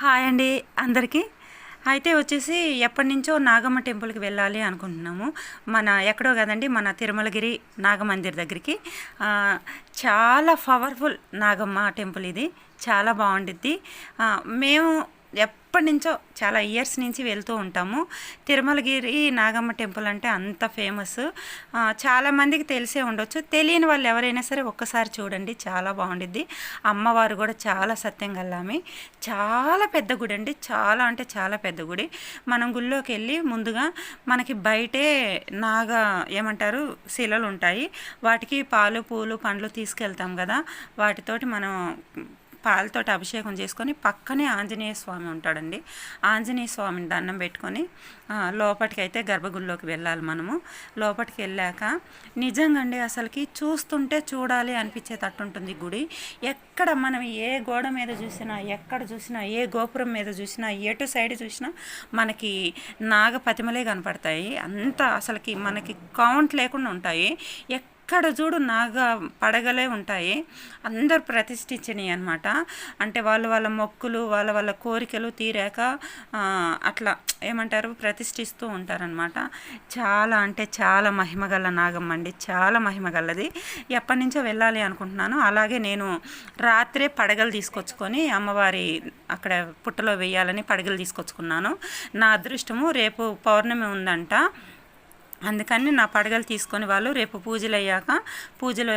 Hi అండి అందరికీ. అయితే వచ్చేసి ఎప్పటి నుంచో నాగమ్మ టెంపుల్కి వెళ్ళాలి అనుకుంటున్నాము. మన ఎక్కడో కదండి మన తిరుమలగిరి నాగమందిర్ దగ్గరికి. చాలా పవర్ఫుల్ నాగమ్మ టెంపుల్ ఇది. చాలా బాగుండిద్ది. మేము ఎప్పటి నుంచో చాలా ఇయర్స్ నుంచి వెళ్తూ ఉంటాము. తిరుమలగిరి నాగమ్మ టెంపుల్ అంటే అంత ఫేమస్. చాలామందికి తెలిసే ఉండొచ్చు. తెలియని వాళ్ళు ఎవరైనా సరే ఒక్కసారి చూడండి చాలా బాగుండిద్ది. అమ్మవారు కూడా చాలా సత్యం గల్లామి చాలా పెద్ద గుడి అండి. చాలా అంటే చాలా పెద్ద గుడి. మనం గుళ్ళోకి వెళ్ళి ముందుగా మనకి బయటే నాగ ఏమంటారు శిలలు ఉంటాయి. వాటికి పాలు పూలు పండ్లు తీసుకెళ్తాం కదా. వాటితోటి మనం పాలతోటి అభిషేకం చేసుకొని పక్కనే ఆంజనేయ స్వామి ఉంటాడండి. ఆంజనేయ స్వామిని దండం పెట్టుకొని లోపలికి లోపటికి అయితే గర్భగుడిలోకి వెళ్ళాలి మనము. లోపలికి వెళ్ళాక నిజంగా అండి అసలుకి చూస్తుంటే చూడాలి అనిపించేటట్టు ఉంటుంది గుడి. ఎక్కడ మనం ఏ గోడ మీద చూసినా ఎక్కడ చూసినా ఏ గోపురం మీద చూసినా ఎటు సైడ్ చూసినా మనకి నాగ ప్రతిమలే కనపడతాయి. అంత అసలుకి మనకి కౌంట్ లేకుండా ఉంటాయి. ఎక్ ఎక్కడ చూడు నాగ పడగలే ఉంటాయి. అందరు ప్రతిష్ఠించినవి అనమాట అంటే వాళ్ళు వాళ్ళ మొక్కులు వాళ్ళ వాళ్ళ కోరికలు తీరాక అట్లా ఏమంటారు? ప్రతిష్ఠిస్తూ ఉంటారనమాట చాలా అంటే చాలా మహిమగల నాగమ్మ అండి. చాలా మహిమగలది ఎప్పటి నుంచో వెళ్ళాలి అనుకుంటున్నాను. అలాగే నేను రాత్రే పడగలు తీసుకొచ్చుకొని అమ్మవారి అక్కడ పుట్టలో వేయాలని పడగలు తీసుకొచ్చుకున్నాను. నా అదృష్టము రేపు పౌర్ణమి ఉందంట. అందుకని నా పడగలు తీసుకొని వాళ్ళు రేపు పూజలు అయ్యాక పూజలు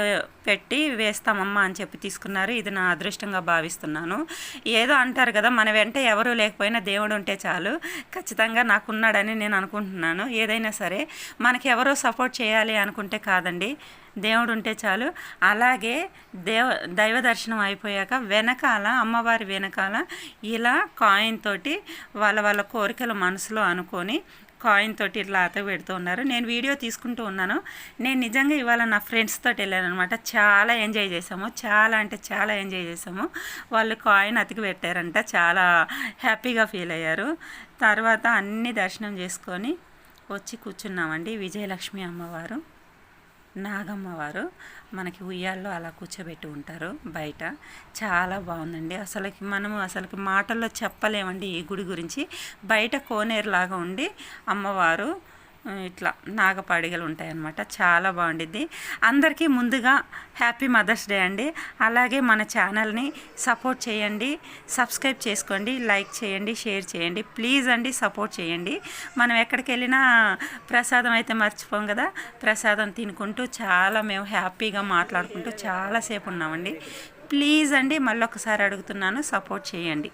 పెట్టి వేస్తామమ్మా అని చెప్పి తీసుకున్నారు. ఇది నా అదృష్టంగా భావిస్తున్నాను. ఏదో అంటారు కదా మన వెంట ఎవరూ లేకపోయినా దేవుడు ఉంటే చాలు. ఖచ్చితంగా నాకున్నాడని నేను అనుకుంటున్నాను. ఏదైనా సరే మనకి ఎవరో సపోర్ట్ చేయాలి అనుకుంటే కాదండి. దేవుడు ఉంటే చాలు. అలాగే దేవ దైవ దర్శనం అయిపోయాక వెనకాల అమ్మవారి వెనకాల ఇలా కాయిన్ తోటి వాళ్ళ వాళ్ళ కోరికలు మనసులో అనుకొని కాయిన్ తోటి ఇట్లా అత పెడుతూ ఉన్నారు. నేను వీడియో తీసుకుంటూ ఉన్నాను. నేను నిజంగా ఇవాళ నా ఫ్రెండ్స్ తోటి వెళ్ళాను అనమాట చాలా ఎంజాయ్ చేసాము చాలా అంటే చాలా ఎంజాయ్ చేసాము వాళ్ళు కాయిన్ అతికి పెట్టారంట. చాలా హ్యాపీగా ఫీల్ అయ్యారు. తర్వాత అన్ని దర్శనం చేసుకొని వచ్చి కూర్చున్నామండి విజయలక్ష్మి అమ్మవారు. నాగమ్మవారు మనకి ఉయ్యాల్లో అలా కూర్చోబెట్టి ఉంటారు బయట. చాలా బాగుందండి. అసలుకి మనము అసలుకి మాటల్లో చెప్పలేమండి ఈ గుడి గురించి. బయట కోనేరులాగా ఉండి అమ్మవారు ఇట్లా నాగపాడిగలు ఉంటాయన్నమాట. చాలా బాగుండిద్ది. అందరికీ ముందుగా హ్యాపీ మదర్స్ డే అండి. అలాగే మన ఛానల్ని సపోర్ట్ చేయండి. సబ్స్క్రైబ్ చేసుకోండి. లైక్ చేయండి. షేర్ చేయండి. ప్లీజ్ అండి సపోర్ట్ చేయండి. మనం ఎక్కడికి వెళ్ళినా ప్రసాదం అయితే మర్చిపోం కదా. ప్రసాదం తినుకుంటూ చాలా మేము హ్యాపీగా మాట్లాడుకుంటూ చాలాసేపు ఉన్నామండి. ప్లీజ్ అండి మళ్ళీ ఒకసారి అడుగుతున్నాను. సపోర్ట్ చేయండి.